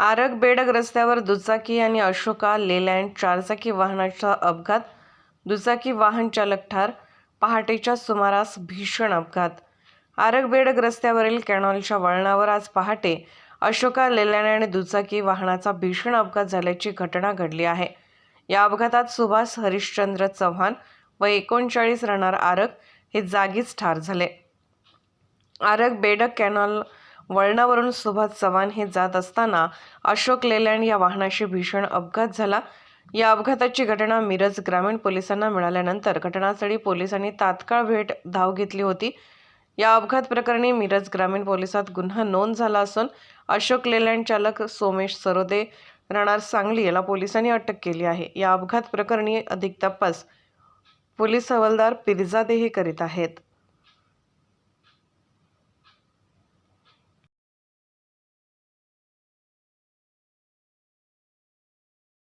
आरग बेडग रस्त्यावर दुचाकी आणि अशोका लेलँड चारचाकी वाहनाचा अपघात. दुचाकी वाहन चालक ठार पहाटेच्या सुमारास भीषण अपघात. आरग बेडग रस्त्यावरील कॅनॉलच्या वळणावर आज पहाटे अशोका लेलँड आणि दुचाकी वाहनाचा भीषण अपघात झाल्याची घटना घडली आहे. या अपघातात सुभाष हरिश्चंद्र चव्हाण व एकोणचाळीस राहणार आरग हे जागीच ठार झाले. आरग बेडक कॅनॉल वळणावरून सुभाष चव्हाण हे जात असताना अशोक लेलँड या वाहनाशी भीषण अपघात झाला. या अपघाताची घटना मिरज ग्रामीण पोलिसांना मिळाल्यानंतर घटनास्थळी पोलिसांनी तात्काळ भेट धाव घेतली होती. या अपघात प्रकरणी मिरज ग्रामीण पोलिसात गुन्हा नोंद झाला असून अशोक लेलँड चालक सोमेश सरोदे राहणार सांगली याला पोलिसांनी अटक केली आहे. या अपघात प्रकरणी अधिक तपास पोलीस हवालदार पिरजादेही करीत आहेत.